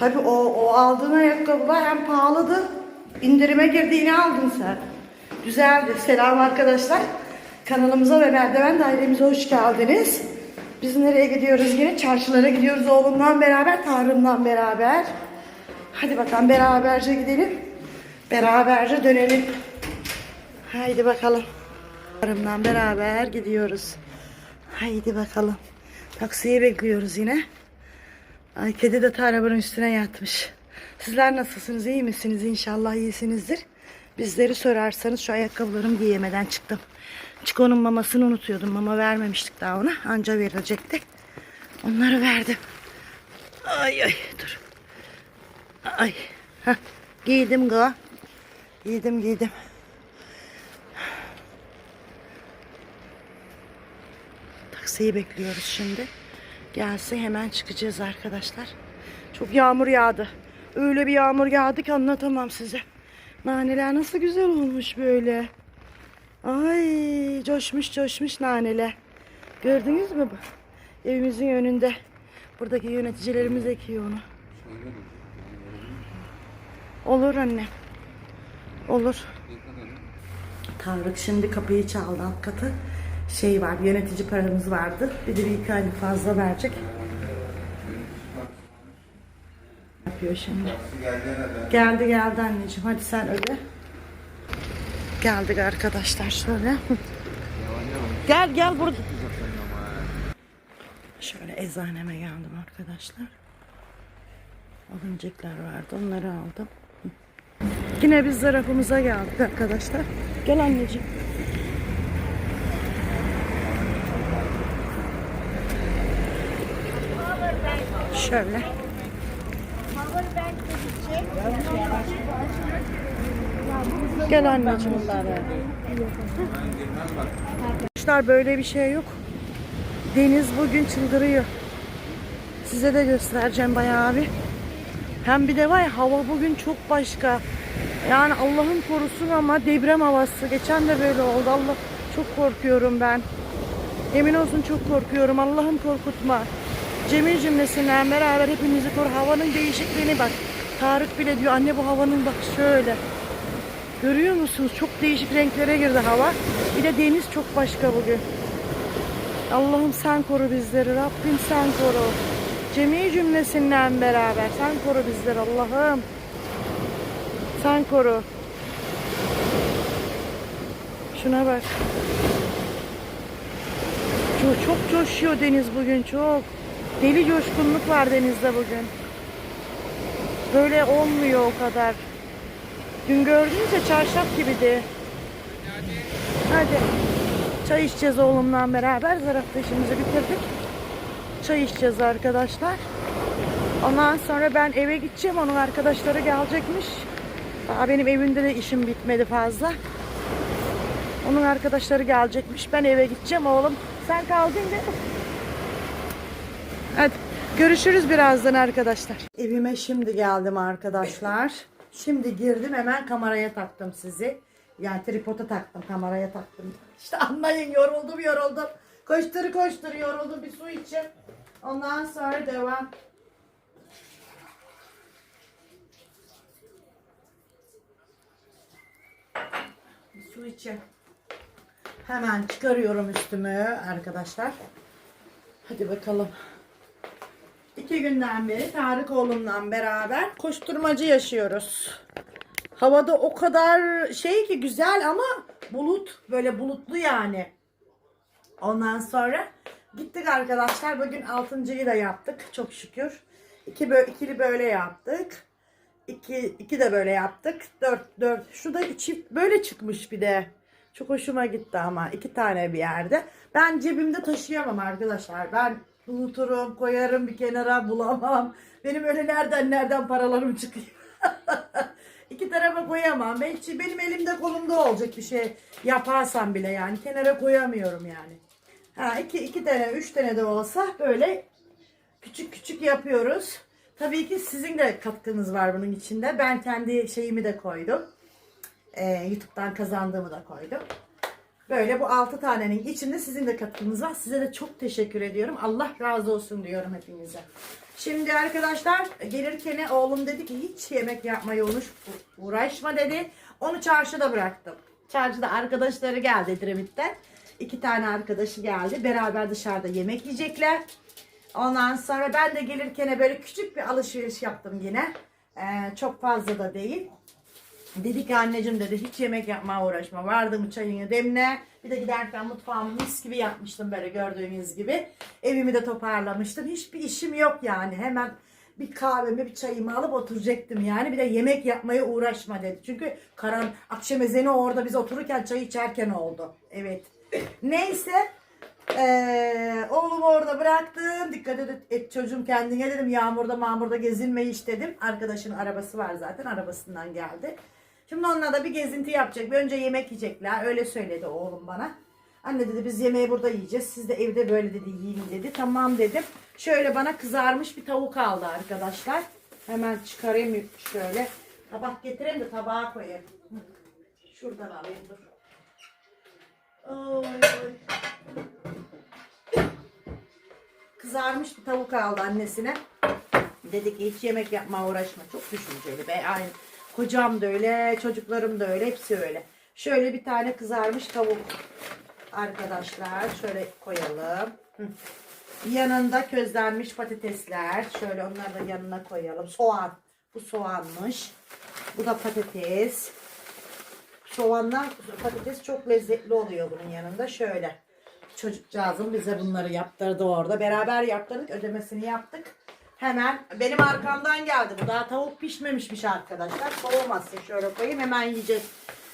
Tabii o, o aldığın ayakkabılar hem pahalıdı. İndirime girdi yine aldın sen. Güzeldi. Selam arkadaşlar. Kanalımıza ve merdiven dairemize hoş geldiniz. Biz nereye gidiyoruz yine? Çarşılara gidiyoruz oğlumla beraber, Tarım'la beraber. Hadi bakalım beraberce gidelim. Beraberce dönelim. Haydi bakalım. Tarım'la beraber gidiyoruz. Haydi bakalım. Taksiyi bekliyoruz yine. Ay kedi de arabanın üstüne yatmış. Sizler nasılsınız? iyi misiniz? İnşallah iyisinizdir. Bizleri sorarsanız şu ayakkabılarımı giyemeden çıktım. Çiko'nun mamasını unutuyordum. Mama vermemiştik daha ona. Anca verilecekti. Onları verdim. Ay ay dur. Ay. Heh. Giydim ga. Giydim giydim. Taksiyi bekliyoruz şimdi. Gelse hemen çıkacağız arkadaşlar. Çok yağmur yağdı. Öyle bir yağmur yağdı ki anlatamam size. Naneler nasıl güzel olmuş böyle. Ay coşmuş coşmuş naneler. Gördünüz mü? bu? Evimizin önünde. Buradaki yöneticilerimiz ekiyor onu. Olur anne. Olur. Tarık şimdi kapıyı çaldı alt katı. Şey var yönetici paramız vardı. Bir de bir iki aylık fazla verecek. Yapıyor şimdi. Geldi geldi anneciğim. Hadi sen öde. Geldik arkadaşlar şöyle. Gel gel burada. Şöyle eczaneme geldim arkadaşlar. Alıncaklar vardı onları aldım. Yine biz zarafımıza geldik arkadaşlar. Gel anneciğim. Şöyle. Gel anneciğim. Arkadaşlar böyle bir şey yok. Deniz bugün çıldırıyor. Size de göstereceğim bayağı bir. Hem bir de var ya hava bugün çok başka. Yani Allah'ın korusun ama deprem havası. Geçen de böyle oldu. Allah çok korkuyorum ben. Emin olsun çok korkuyorum. Allah'ım korkutma. Cemil cümlesinden beraber hepimizi kor. Havanın değişikliğini bak. Tarık bile diyor anne bu havanın bak şöyle. Görüyor musunuz? Çok değişik renklere girdi hava. Bir de deniz çok başka bugün. Allah'ım sen koru bizleri. Rabbim sen koru. Cemil cümlesinden beraber sen koru bizleri Allah'ım. Sen koru. Şuna bak. Çok, çok coşuyor deniz bugün çok. Deli coşkunluk var denizde bugün. Böyle olmuyor o kadar. Dün gördünüz ya çarşaf gibiydi. Hadi. Çay içeceğiz oğlumla beraber. Zarafta işimizi bitirdik. Çay içeceğiz arkadaşlar. Ondan sonra ben eve gideceğim. Onun arkadaşları gelecekmiş. Daha benim evimde de işim bitmedi fazla. Onun arkadaşları gelecekmiş. Ben eve gideceğim oğlum. Sen kaldın değil mi? Hadi görüşürüz birazdan arkadaşlar. Evime şimdi geldim arkadaşlar. Şimdi girdim hemen kameraya taktım sizi. Yani tripoda taktım kameraya taktım. İşte anlayın yoruldum yoruldum. Koştur koştur yoruldum bir su içeyim. Ondan sonra devam. Bir su içeyim. Hemen çıkarıyorum üstümü arkadaşlar. Hadi bakalım. İki günden beri Tarık oğlumla beraber koşturmacı yaşıyoruz. Havada o kadar şey ki güzel ama bulut böyle bulutlu yani. Ondan sonra gittik arkadaşlar. Bugün altıncıyı da yaptık çok şükür. İki bö ikili böyle yaptık. İki, iki de böyle yaptık. Dört, dört. Şu da çift böyle çıkmış bir de. Çok hoşuma gitti ama iki tane bir yerde. Ben cebimde taşıyamam arkadaşlar. Ben unuturum, koyarım bir kenara bulamam. Benim öyle nereden nereden paralarım çıkıyor. iki tarafa koyamam. Ben, hiç- benim elimde kolumda olacak bir şey yaparsam bile yani. Kenara koyamıyorum yani. Ha, iki, iki tane, üç tane de olsa böyle küçük küçük yapıyoruz. Tabii ki sizin de katkınız var bunun içinde. Ben kendi şeyimi de koydum. Ee, YouTube'dan kazandığımı da koydum. Böyle bu 6 tanenin içinde sizin de katkınız var. Size de çok teşekkür ediyorum. Allah razı olsun diyorum hepinize. Şimdi arkadaşlar gelirken oğlum dedi ki hiç yemek yapmaya uğraş, uğraşma dedi. Onu çarşıda bıraktım. Çarşıda arkadaşları geldi Edremit'ten. İki tane arkadaşı geldi. Beraber dışarıda yemek yiyecekler. Ondan sonra ben de gelirken böyle küçük bir alışveriş yaptım yine. Ee, çok fazla da değil. Dedi ki anneciğim dedi hiç yemek yapmaya uğraşma. Vardım çayını demle. Bir de giderken mutfağımı mis gibi yapmıştım böyle gördüğünüz gibi. Evimi de toparlamıştım. Hiçbir işim yok yani. Hemen bir kahvemi bir çayımı alıp oturacaktım yani. Bir de yemek yapmaya uğraşma dedi. Çünkü karan akşam ezeni orada biz otururken çay içerken oldu. Evet. Neyse. Ee, oğlumu orada bıraktım. Dikkat et, et çocuğum kendine dedim. Yağmurda mağmurda gezinme hiç dedim. Arkadaşın arabası var zaten. Arabasından geldi. Şimdi onunla da bir gezinti yapacak. Bir önce yemek yiyecekler. Öyle söyledi oğlum bana. Anne dedi biz yemeği burada yiyeceğiz. Siz de evde böyle dedi yiyin dedi. Tamam dedim. Şöyle bana kızarmış bir tavuk aldı arkadaşlar. Hemen çıkarayım şöyle. Tabak getireyim de tabağa koyayım. Şuradan alayım dur. Oy, oy. Kızarmış bir tavuk aldı annesine. Dedi ki hiç yemek yapma uğraşma. Çok düşünceli be. Aynı. Kocam da öyle, çocuklarım da öyle, hepsi öyle. Şöyle bir tane kızarmış tavuk arkadaşlar. Şöyle koyalım. Yanında közlenmiş patatesler. Şöyle onları da yanına koyalım. Soğan. Bu soğanmış. Bu da patates. Soğanlar, patates çok lezzetli oluyor bunun yanında. Şöyle. Çocukcağızım bize bunları yaptırdı orada. Beraber yaptırdık. Ödemesini yaptık. Hemen benim arkamdan geldi. Bu daha tavuk pişmemişmiş arkadaşlar. Soğumasın. Şöyle koyayım hemen yiyeceğiz.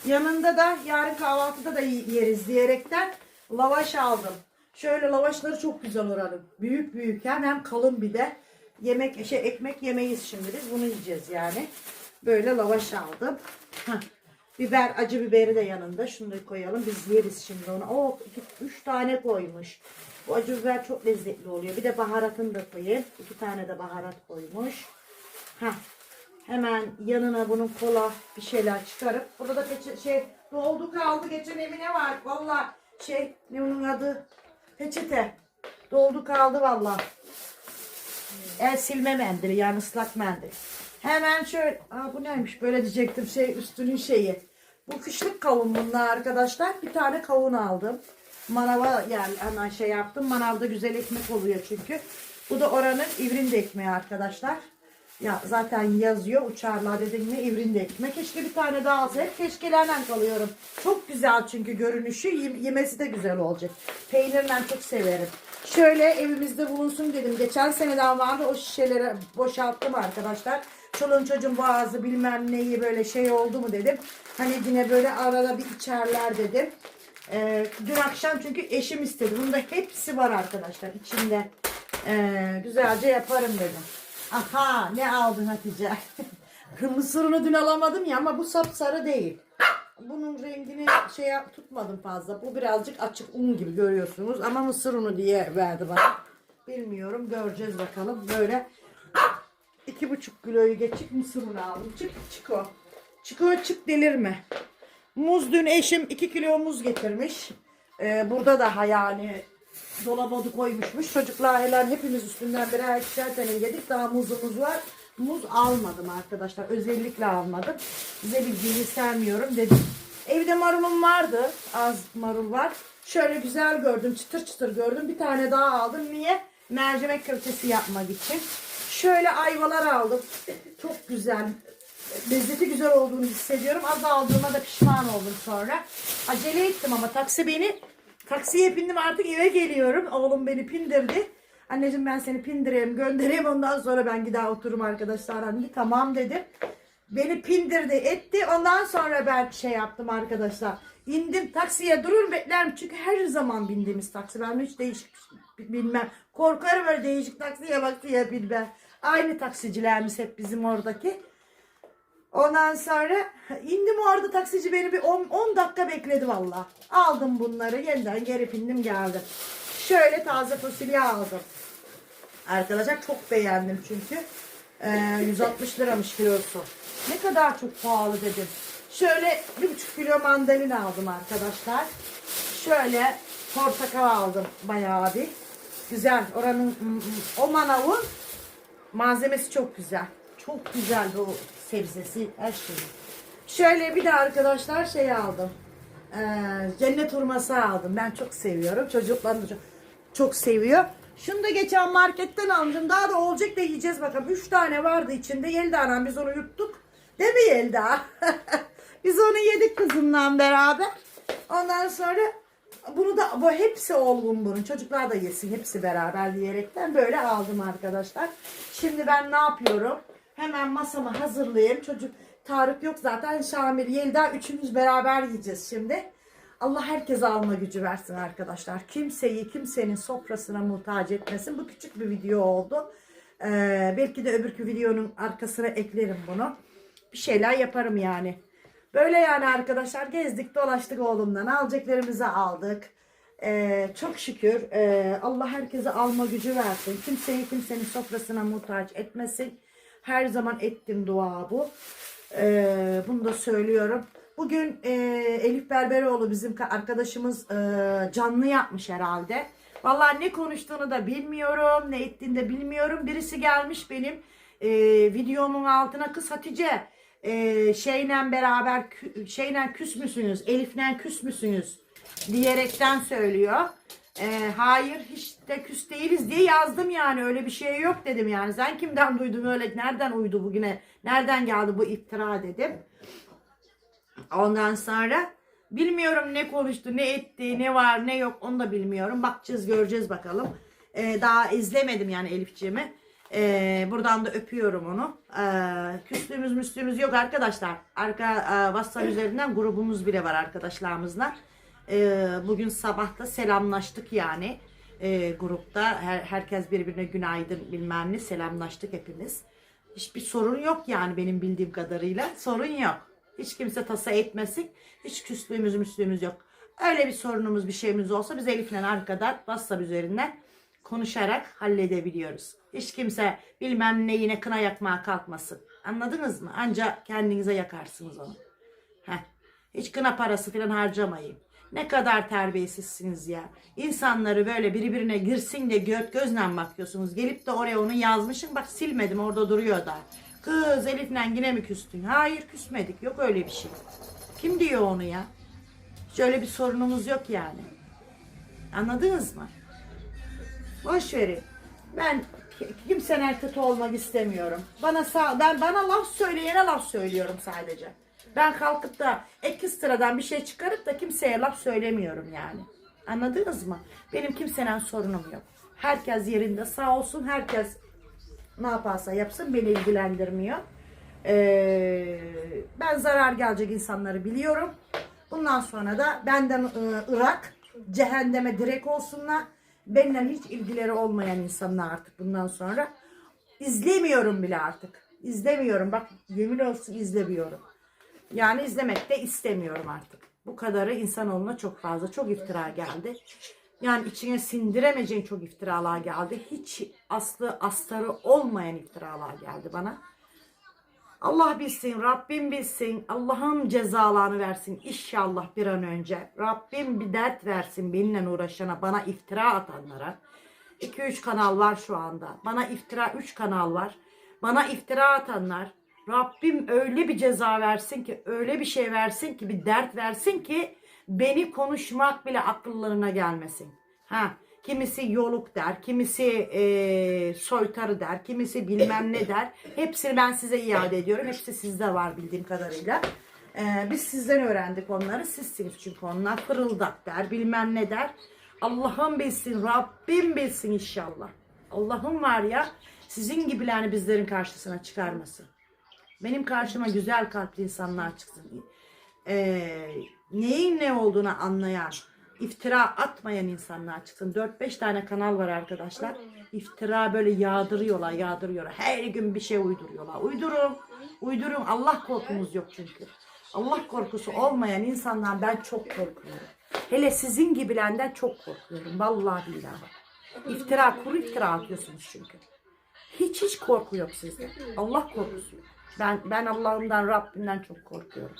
Yanında da yarın kahvaltıda da yeriz diyerekten lavaş aldım. Şöyle lavaşları çok güzel oranın. Büyük büyük hem hem kalın bir de. Yemek şey ekmek yemeyiz şimdi biz. Bunu yiyeceğiz yani. Böyle lavaş aldım. Heh. Biber, acı biberi de yanında. Şunu da koyalım. Biz yeriz şimdi onu. İki, üç tane koymuş. Bu acı biber çok lezzetli oluyor. Bir de baharatını da koyayım. İki tane de baharat koymuş. Heh. Hemen yanına bunun kola bir şeyler çıkarıp. Burada da peçe, şey doldu kaldı. Geçen evine var. Valla şey ne onun adı? Peçete. Doldu kaldı valla. El silme mendili yani ıslak mendil. Hemen şöyle, aa bu neymiş böyle diyecektim şey üstünün şeyi. Bu kışlık kavun bunlar arkadaşlar. Bir tane kavun aldım. Manava yani hemen şey yaptım. Manavda güzel ekmek oluyor çünkü. Bu da oranın ivrinde ekmeği arkadaşlar. Ya zaten yazıyor uçarlar dedim mi ivrinde ekmek. Keşke bir tane daha alsaydık. Keşkelerden kalıyorum. Çok güzel çünkü görünüşü. Yem- Yemesi de güzel olacak. Peynirle çok severim. Şöyle evimizde bulunsun dedim. Geçen seneden vardı o şişeleri boşalttım arkadaşlar. Çoluğun çocuğun boğazı bilmem neyi böyle şey oldu mu dedim. Hani yine böyle arada bir içerler dedim. Ee, dün akşam çünkü eşim istedi. Bunda hepsi var arkadaşlar içinde. Ee, güzelce yaparım dedim. Aha ne aldın Hatice? Mısırını dün alamadım ya ama bu sapsarı değil. Bunun rengini şey tutmadım fazla. Bu birazcık açık un gibi görüyorsunuz ama mısır unu diye verdi bana. Bilmiyorum göreceğiz bakalım. Böyle iki buçuk kiloyu geçik mısır unu aldım. Çık çıko. Çıko çık delirme. Muz dün eşim 2 kilo muz getirmiş. Ee, burada daha yani dolaba da koymuşmuş. Çocuklar hemen hepimiz üstünden birer ikişer tane yedik. Daha muzumuz var. Muz almadım arkadaşlar. Özellikle almadım. Size bilgiyi sermiyorum dedim. Evde marulum vardı. Az marul var. Şöyle güzel gördüm. Çıtır çıtır gördüm. Bir tane daha aldım. Niye? Mercimek köftesi yapmak için. Şöyle ayvalar aldım. Çok güzel lezzeti güzel olduğunu hissediyorum. Az aldığıma da pişman oldum sonra. Acele ettim ama taksi beni taksiye bindim artık eve geliyorum. Oğlum beni pindirdi. Anneciğim ben seni pindireyim göndereyim ondan sonra ben gider otururum arkadaşlar. Hani tamam dedim. Beni pindirdi etti. Ondan sonra ben şey yaptım arkadaşlar. İndim taksiye durur beklerim. Çünkü her zaman bindiğimiz taksi. Ben hiç değişik bilmem. Korkarım öyle değişik taksiye bak diye bilmem. Aynı taksicilerimiz hep bizim oradaki. Ondan sonra indim orada taksici beni bir 10, 10 dakika bekledi valla. Aldım bunları yeniden geri bindim geldim. Şöyle taze fasulye aldım. Arkadaşlar çok beğendim çünkü. Ee, 160 liramış kilosu. Ne kadar çok pahalı dedim. Şöyle bir buçuk kilo mandalina aldım arkadaşlar. Şöyle portakal aldım bayağı bir. Güzel. Oranın o manavı Malzemesi çok güzel. Çok güzel bu sebzesi, her şeyi. Şöyle bir de arkadaşlar şey aldım. Ee, cennet hurması aldım. Ben çok seviyorum. Çocuklarım da çok, çok seviyor. Şunu da geçen marketten aldım. Daha da olacak da yiyeceğiz bakalım. Üç tane vardı içinde. Yelda anam biz onu yuttuk. Değil mi Yelda? biz onu yedik kızımla beraber. Ondan sonra bunu da bu hepsi olgun bunun. Çocuklar da yesin hepsi beraber diyerekten böyle aldım arkadaşlar. Şimdi ben ne yapıyorum? Hemen masamı hazırlayayım. Çocuk Tarık yok zaten. Şamil, Yelda üçümüz beraber yiyeceğiz şimdi. Allah herkese alma gücü versin arkadaşlar. Kimseyi kimsenin sofrasına muhtaç etmesin. Bu küçük bir video oldu. Ee, belki de öbürkü videonun arkasına eklerim bunu. Bir şeyler yaparım yani. Böyle yani arkadaşlar gezdik dolaştık oğlumdan alacaklarımızı aldık. Ee, çok şükür ee, Allah herkese alma gücü versin. Kimseyi kimsenin sofrasına muhtaç etmesin. Her zaman ettim dua bu. Ee, bunu da söylüyorum. Bugün ee, Elif Berberoğlu bizim ka- arkadaşımız ee, canlı yapmış herhalde. Vallahi ne konuştuğunu da bilmiyorum, ne ettiğini de bilmiyorum. Birisi gelmiş benim ee, videomun altına kız Hatice ee, şeyle beraber kü- şeyle küs müsünüz, Elif'le küs müsünüz diyerekten söylüyor. Ee, hayır hiç de küs değiliz diye yazdım yani öyle bir şey yok dedim yani. Sen kimden duydun öyle nereden uydu bugüne nereden geldi bu iftira dedim. Ondan sonra bilmiyorum ne konuştu, ne etti, ne var, ne yok onu da bilmiyorum. Bakacağız, göreceğiz bakalım. Ee, daha izlemedim yani Elifciğimi. Ee, buradan da öpüyorum onu. Ee, küslüğümüz müslüğümüz yok arkadaşlar. Arka e, WhatsApp üzerinden grubumuz bile var arkadaşlarımızla. Ee, bugün sabah da selamlaştık yani. Ee, grupta her, herkes birbirine günaydın bilmem ne selamlaştık hepimiz. Hiçbir sorun yok yani benim bildiğim kadarıyla. Sorun yok. Hiç kimse tasa etmesin. Hiç küslüğümüz müslüğümüz yok. Öyle bir sorunumuz bir şeyimiz olsa biz Elif'le arkadan WhatsApp üzerinden konuşarak halledebiliyoruz. Hiç kimse bilmem ne yine kına yakmaya kalkmasın. Anladınız mı? Ancak kendinize yakarsınız onu. Heh. Hiç kına parası falan harcamayın. Ne kadar terbiyesizsiniz ya. İnsanları böyle birbirine girsin de göt gözle bakıyorsunuz. Gelip de oraya onu yazmışım. Bak silmedim orada duruyor da. Kız Elif'le yine mi küstün? Hayır küsmedik. Yok öyle bir şey. Kim diyor onu ya? Hiç öyle bir sorunumuz yok yani. Anladınız mı? Boş verin. Ben ki- kimsenin kötü olmak istemiyorum. Bana sağ, ben bana laf söyleyene laf söylüyorum sadece. Ben kalkıp da ekstradan bir şey çıkarıp da kimseye laf söylemiyorum yani. Anladınız mı? Benim kimsenin sorunum yok. Herkes yerinde sağ olsun. Herkes ne yaparsa yapsın beni ilgilendirmiyor. Ee, ben zarar gelecek insanları biliyorum. Bundan sonra da benden ı, Irak cehenneme direkt olsunlar. Benden hiç ilgileri olmayan insanlar artık bundan sonra. izlemiyorum bile artık. İzlemiyorum. Bak yemin olsun izlemiyorum. Yani izlemek de istemiyorum artık. Bu kadarı insanoğluna çok fazla. Çok iftira geldi. Yani içine sindiremeyeceğin çok iftiralar geldi. Hiç aslı astarı olmayan iftiralar geldi bana. Allah bilsin, Rabbim bilsin, Allah'ın cezalarını versin inşallah bir an önce. Rabbim bir dert versin benimle uğraşana, bana iftira atanlara. 2-3 kanal var şu anda. Bana iftira 3 kanal var. Bana iftira atanlar. Rabbim öyle bir ceza versin ki, öyle bir şey versin ki, bir dert versin ki beni konuşmak bile akıllarına gelmesin. Ha, kimisi yoluk der, kimisi eee soytarı der, kimisi bilmem ne der. Hepsini ben size iade ediyorum. Hepsi sizde var bildiğim kadarıyla. Eee, biz sizden öğrendik onları. Sizsiniz çünkü onlar. Fırıldak der, bilmem ne der. Allah'ım bilsin, Rabbim bilsin inşallah. Allah'ım var ya sizin gibilerini bizlerin karşısına çıkarmasın. Benim karşıma güzel kalpli insanlar çıksın. Ee, neyin ne olduğunu anlayan, iftira atmayan insanlar çıksın. 4-5 tane kanal var arkadaşlar. İftira böyle yağdırıyorlar, yağdırıyorlar. Her gün bir şey uyduruyorlar. Uydurun, uydurun. Allah korkumuz yok çünkü. Allah korkusu olmayan insandan ben çok korkuyorum. Hele sizin gibilerinden çok korkuyorum. Vallahi billahi. İftira, kuru iftira atıyorsunuz çünkü. Hiç hiç korku yok sizde. Allah korkusu yok. Ben ben Allah'ımdan Rabbimden çok korkuyorum.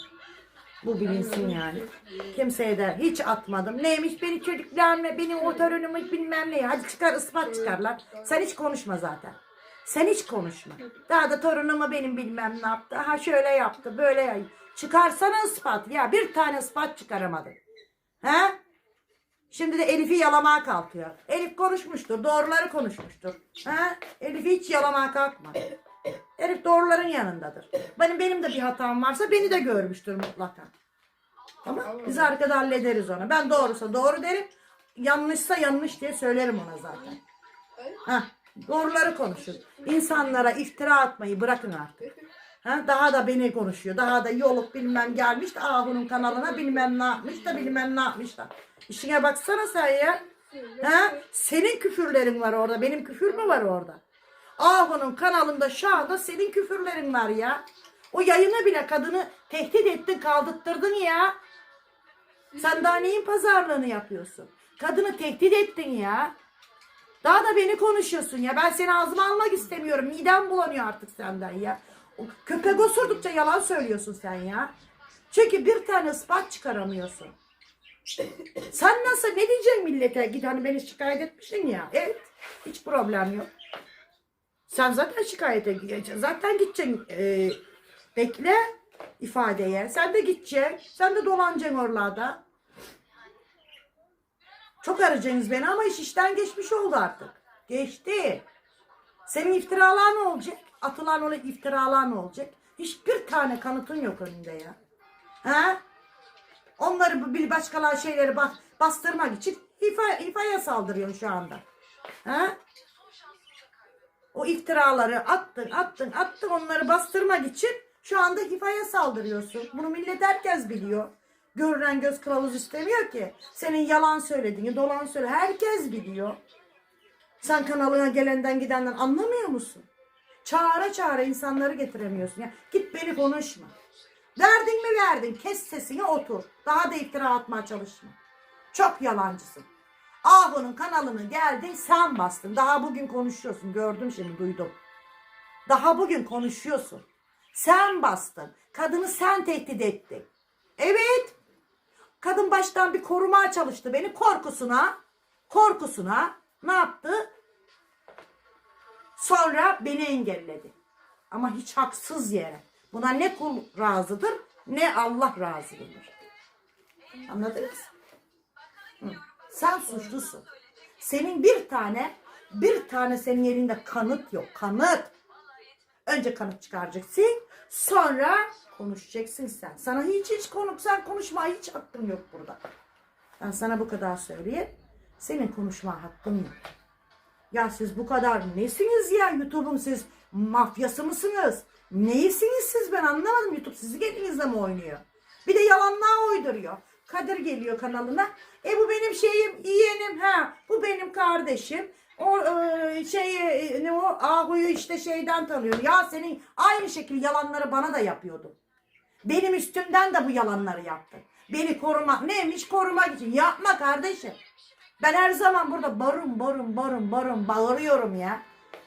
Bu bilinsin yani. Kimseye de hiç atmadım. Neymiş beni çocuklarla benim o torunumı bilmem ne. Hadi çıkar ispat çıkarlar. Sen hiç konuşma zaten. Sen hiç konuşma. Daha da torunuma benim bilmem ne yaptı. Ha şöyle yaptı, böyle ya. Çıkarsana ispat. Ya bir tane ispat çıkaramadın. He? Şimdi de Elif'i yalamaya kalkıyor. Elif konuşmuştur, doğruları konuşmuştur. Ha? Elif hiç yalamaya kalkma. Elif doğruların yanındadır. Benim benim de bir hatam varsa beni de görmüştür mutlaka. Tamam? Biz arkada hallederiz onu. Ben doğrusa doğru derim. Yanlışsa yanlış diye söylerim ona zaten. Ha, doğruları konuşun. İnsanlara iftira atmayı bırakın artık. Ha, daha da beni konuşuyor. Daha da yolup bilmem gelmiş de Ahu'nun kanalına bilmem ne yapmış da bilmem ne yapmış da. İşine baksana sen ya. Ha? Senin küfürlerin var orada. Benim küfür mü var orada? Ahu'nun kanalında şu anda senin küfürlerin var ya. O yayını bile kadını tehdit ettin kaldırttırdın ya. Sen daha neyin pazarlığını yapıyorsun? Kadını tehdit ettin ya. Daha da beni konuşuyorsun ya. Ben seni ağzıma almak istemiyorum. Midem bulanıyor artık senden ya. O köpek osurdukça yalan söylüyorsun sen ya. Çünkü bir tane ispat çıkaramıyorsun. Sen nasıl ne diyeceksin millete? Git hani beni şikayet etmişsin ya. Evet. Hiç problem yok. Sen zaten şikayete. Zaten gideceksin. e, bekle ifadeye. Sen de gideceksin. Sen de dolanacaksın oralarda. Çok arayacaksınız beni ama iş işten geçmiş oldu artık. Geçti. Senin iftiralar ne olacak? Atılan o iftiralar ne olacak? Hiçbir tane kanıtın yok önünde ya. Ha? Onları bir başkalar şeyleri bas, bastırmak için İFA, İFA'ya saldırıyorsun şu anda. Ha? O iftiraları attın, attın, attın onları bastırmak için şu anda HİFA'ya saldırıyorsun. Bunu millet herkes biliyor. Görünen göz kılavuz istemiyor ki. Senin yalan söylediğini, dolan söyle. Herkes biliyor. Sen kanalına gelenden gidenden anlamıyor musun? Çağıra çağıra insanları getiremiyorsun. Ya git beni konuşma. Verdin mi verdin. Kes sesini otur. Daha da iftira atmaya çalışma. Çok yalancısın. Ahu'nun kanalını geldin sen bastın. Daha bugün konuşuyorsun. Gördüm şimdi duydum. Daha bugün konuşuyorsun. Sen bastın. Kadını sen tehdit ettin. Evet. Kadın baştan bir korumaya çalıştı beni. Korkusuna, korkusuna ne yaptı? Sonra beni engelledi. Ama hiç haksız yere. Buna ne kul razıdır ne Allah razıdır. Anladınız? Hı. Sen suçlusun. Senin bir tane bir tane senin elinde kanıt yok. Kanıt. Önce kanıt çıkaracaksın. Sonra konuşacaksın sen. Sana hiç hiç konuk sen konuşma hiç hakkın yok burada. Ben sana bu kadar söyleyeyim. Senin konuşma hakkın yok. Ya siz bu kadar nesiniz ya YouTube'un siz mafyası mısınız? Neyisiniz siz ben anlamadım YouTube sizi elinizde mi oynuyor? Bir de yalanlar uyduruyor. Kadir geliyor kanalına. E bu benim şeyim yeğenim ha. Bu benim kardeşim. O e, şeyi ne o Ahu'yu işte şeyden tanıyor. Ya senin aynı şekilde yalanları bana da yapıyordun. Benim üstümden de bu yalanları yaptın. Beni korumak neymiş korumak için. Yapma kardeşim. Ben her zaman burada barın barın barın barın bağırıyorum ya.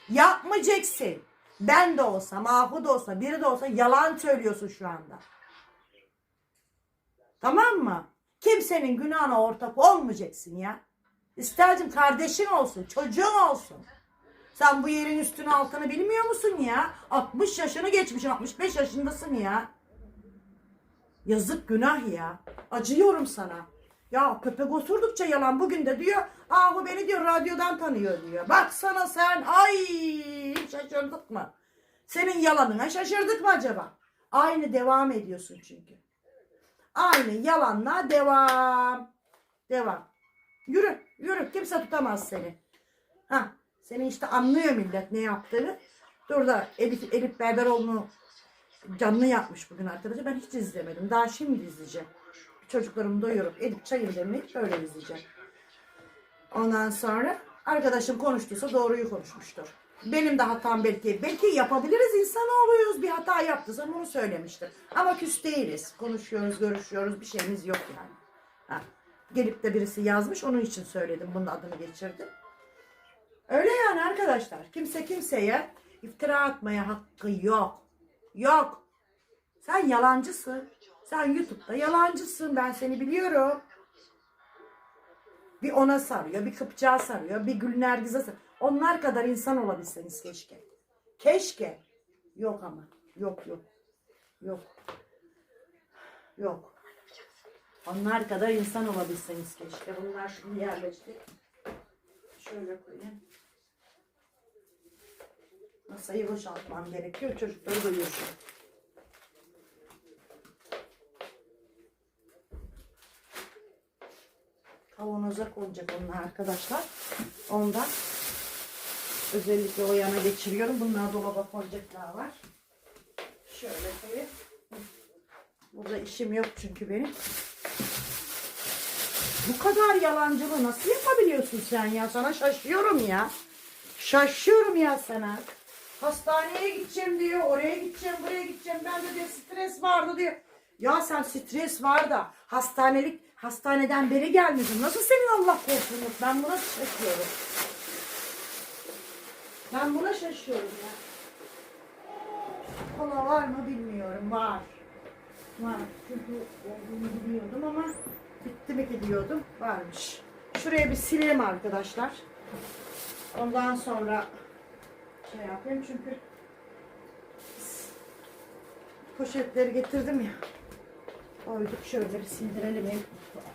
Yapmayacaksın. Ben de olsam, Ahu da olsa, biri de olsa yalan söylüyorsun şu anda. Tamam mı? Kimsenin günahına ortak olmayacaksın ya. İsterdim kardeşin olsun, çocuğun olsun. Sen bu yerin üstünü altını bilmiyor musun ya? 60 yaşını geçmiş, 65 yaşındasın ya. Yazık günah ya. Acıyorum sana. Ya köpek osurdukça yalan bugün de diyor. Aa bu beni diyor radyodan tanıyor diyor. Baksana sen ay şaşırdık mı? Senin yalanına şaşırdık mı acaba? Aynı devam ediyorsun çünkü. Aynı yalanla devam. Devam. Yürü yürü kimse tutamaz seni. Ha, seni işte anlıyor millet ne yaptığını. Dur da Elif, Elif Berberoğlu'nu canlı yapmış bugün arkadaşlar. Ben hiç izlemedim. Daha şimdi izleyeceğim. Çocuklarımı doyurup edip çayımı demleyip öyle izleyeceğim. Ondan sonra arkadaşım konuştuysa doğruyu konuşmuştur. Benim de hatam belki. Belki yapabiliriz insan oluyoruz. Bir hata yaptıysam onu söylemiştir. Ama küs değiliz. Konuşuyoruz, görüşüyoruz. Bir şeyimiz yok yani. Ha. Gelip de birisi yazmış. Onun için söyledim. Bunun adını geçirdim. Öyle yani arkadaşlar. Kimse kimseye iftira atmaya hakkı yok. Yok. Sen yalancısın. Sen YouTube'da yalancısın. Ben seni biliyorum. Bir ona sarıyor, bir Kıpçak'a sarıyor, bir Gülnergiz'e sarıyor. Onlar kadar insan olabilseniz keşke. Keşke. Yok ama. Yok yok. Yok. Yok. Onlar kadar insan olabilseniz keşke. Bunlar şimdi yerleşti. Şöyle koyayım. Masayı boşaltmam gerekiyor. Çocukları duyuyorsun. Kavanoza konacak onlar arkadaşlar. Ondan özellikle o yana geçiriyorum. Bunlar dolaba konacaklar var. Şöyle koyayım. Burada işim yok çünkü benim. Bu kadar yalancılığı nasıl yapabiliyorsun sen ya? Sana şaşıyorum ya. Şaşıyorum ya sana. Hastaneye gideceğim diyor, oraya gideceğim, buraya gideceğim. Ben de diyor stres vardı diyor. Ya sen stres var da hastanelik hastaneden beri gelmedin. Nasıl senin Allah korkun yok? Ben buna şaşıyorum. Ben buna şaşıyorum ya. Kola var mı bilmiyorum. Var. Var. Çünkü olduğunu biliyordum ama bitti mi ki diyordum. Varmış. Şuraya bir silelim arkadaşlar. Ondan sonra şey yapayım çünkü poşetleri getirdim ya. Koyduk şöyle bir sindirelim hem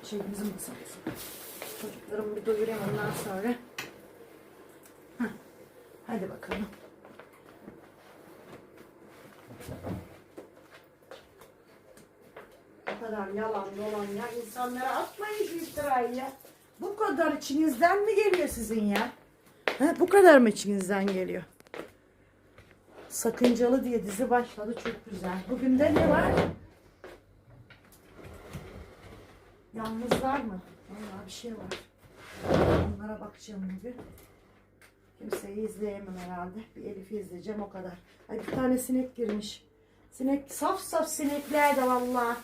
şeyimizin masamızı. Çocuklarımı bir doyurayım ondan sonra. Hadi bakalım. Bu kadar yalan dolan ya. insanlara atmayın şu iftirayı ya. Bu kadar içinizden mi geliyor sizin ya? Ha, bu kadar mı içinizden geliyor? Sakıncalı diye dizi başladı çok güzel. Bugün de ne var? Yalnızlar mı? Vallahi bir şey var. Onlara bakacağım bugün. Kimseyi izleyemem herhalde. Bir Elif'i izleyeceğim o kadar. Ay bir tane sinek girmiş. Sinek saf saf sinekler de vallahi.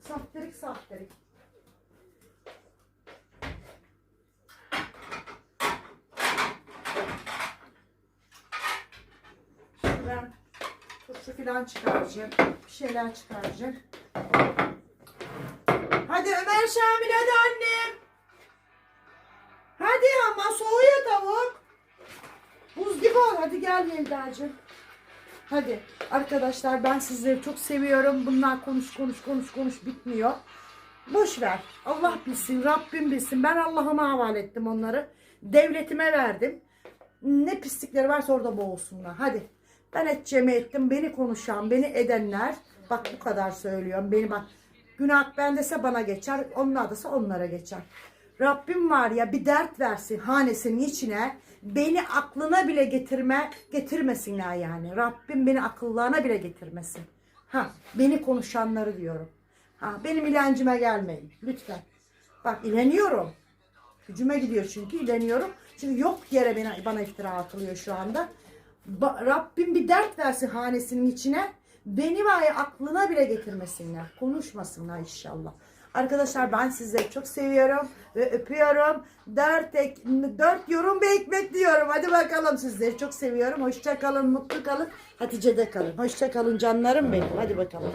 Saftirik saftirik. Şimdi ben falan çıkaracağım. Bir şeyler çıkaracağım. Hadi Ömer Şamil hadi annem. Gel Yelda'cığım. Hadi arkadaşlar ben sizleri çok seviyorum. Bunlar konuş konuş konuş konuş bitmiyor. Boş ver. Allah bilsin, Rabbim bilsin. Ben Allah'ıma havale ettim onları. Devletime verdim. Ne pislikleri varsa orada boğulsunlar. Hadi. Ben edeceğimi ettim. Beni konuşan, beni edenler. Bak bu kadar söylüyorum. Beni bak. Günah bendese bana geçer. Onlar da onlara geçer. Rabbim var ya bir dert versin hanesinin içine. Beni aklına bile getirme getirmesinler yani. Rabbim beni akıllarına bile getirmesin. Ha beni konuşanları diyorum. Ha benim ilancıma gelmeyin lütfen. Bak ileniyorum. Gücüme gidiyor çünkü ileniyorum. Çünkü yok yere bana, bana iftira atılıyor şu anda. Ba- Rabbim bir dert versin hanesinin içine. Beni ya aklına bile getirmesinler. Konuşmasınlar inşallah. Arkadaşlar ben sizleri çok seviyorum ve öpüyorum. Dört, ek, dört yorum ekmek diyorum. Hadi bakalım sizleri çok seviyorum. Hoşça kalın, mutlu kalın. Hatice'de kalın. Hoşça kalın canlarım benim. Hadi bakalım.